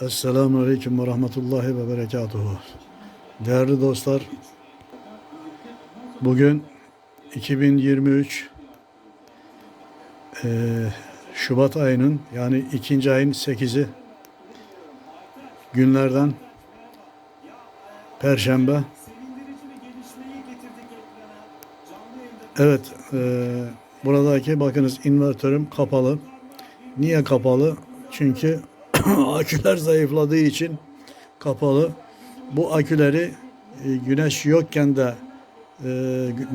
Esselamu Aleyküm ve Rahmetullahi ve Berekatuhu. Değerli dostlar, bugün 2023 eee, Şubat ayının yani ikinci ayın 8'i günlerden Perşembe. Evet, eee, buradaki bakınız invertörüm kapalı. Niye kapalı? Çünkü aküler zayıfladığı için kapalı. Bu aküleri e, güneş yokken de e,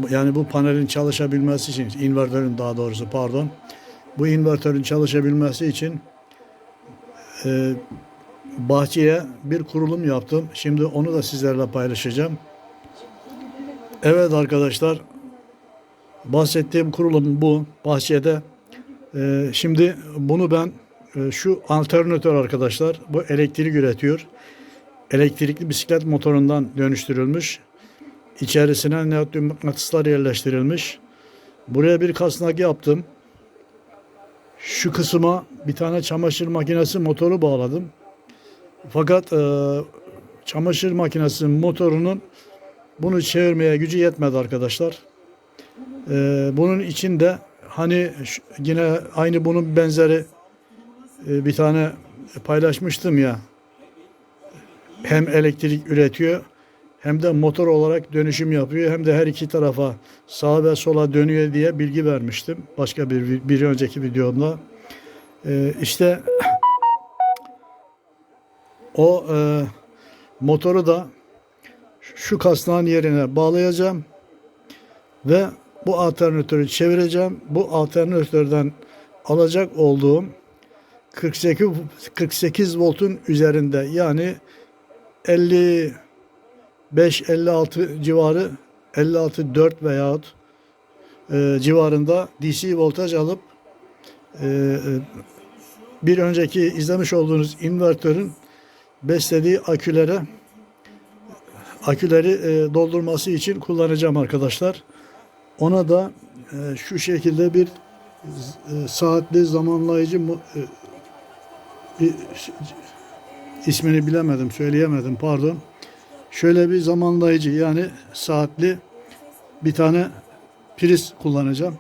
yani bu panelin çalışabilmesi için invertörün daha doğrusu pardon bu invertörün çalışabilmesi için e, bahçeye bir kurulum yaptım. Şimdi onu da sizlerle paylaşacağım. Evet arkadaşlar bahsettiğim kurulum bu bahçede. Şimdi bunu ben şu alternatör arkadaşlar bu elektrik üretiyor. Elektrikli bisiklet motorundan dönüştürülmüş. İçerisine mıknatıslar yerleştirilmiş. Buraya bir kasnak yaptım. Şu kısma bir tane çamaşır makinesi motoru bağladım. Fakat e, çamaşır makinesi motorunun bunu çevirmeye gücü yetmedi arkadaşlar. Ee, bunun içinde hani yine aynı bunun benzeri e, bir tane paylaşmıştım ya. Hem elektrik üretiyor hem de motor olarak dönüşüm yapıyor hem de her iki tarafa sağa ve sola dönüyor diye bilgi vermiştim. Başka bir bir önceki videomda. Ee, işte o e, motoru da şu kasnağın yerine bağlayacağım ve bu alternatörü çevireceğim. Bu alternatörden alacak olduğum 48 48 voltun üzerinde yani 55 56 civarı 56 4 veyahut e, civarında DC voltaj alıp e, e, bir önceki izlemiş olduğunuz invertörün beslediği akülere aküleri e, doldurması için kullanacağım arkadaşlar. Ona da e, şu şekilde bir e, saatli zamanlayıcı e, ismini bilemedim, söyleyemedim pardon. Şöyle bir zamanlayıcı yani saatli bir tane priz kullanacağım.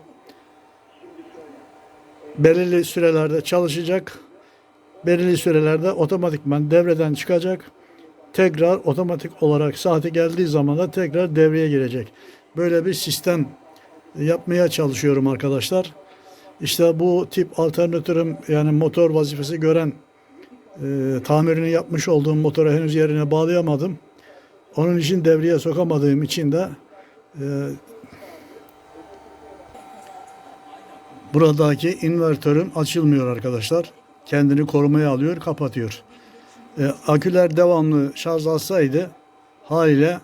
Belirli sürelerde çalışacak. Belirli sürelerde otomatikman devreden çıkacak. Tekrar otomatik olarak saati geldiği zaman da tekrar devreye girecek. Böyle bir sistem yapmaya çalışıyorum arkadaşlar. İşte bu tip alternatörüm yani motor vazifesi gören e, tamirini yapmış olduğum motora henüz yerine bağlayamadım. Onun için devreye sokamadığım için de e, buradaki invertörüm açılmıyor arkadaşlar. Kendini korumaya alıyor, kapatıyor. E, aküler devamlı şarj alsaydı haliyle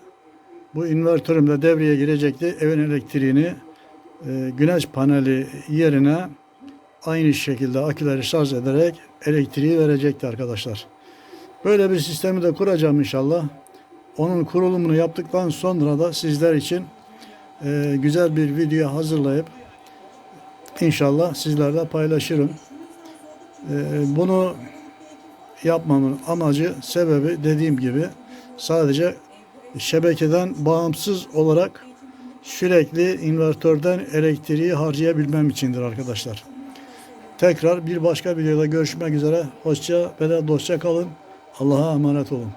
bu invertörüm de devreye girecekti. Evin elektriğini e, güneş paneli yerine aynı şekilde aküleri şarj ederek elektriği verecekti arkadaşlar. Böyle bir sistemi de kuracağım inşallah. Onun kurulumunu yaptıktan sonra da sizler için e, güzel bir video hazırlayıp inşallah sizlerle paylaşırım. E, bunu yapmamın amacı, sebebi dediğim gibi sadece şebekeden bağımsız olarak sürekli invertörden elektriği harcayabilmem içindir arkadaşlar. Tekrar bir başka videoda görüşmek üzere. Hoşça ve dostça kalın. Allah'a emanet olun.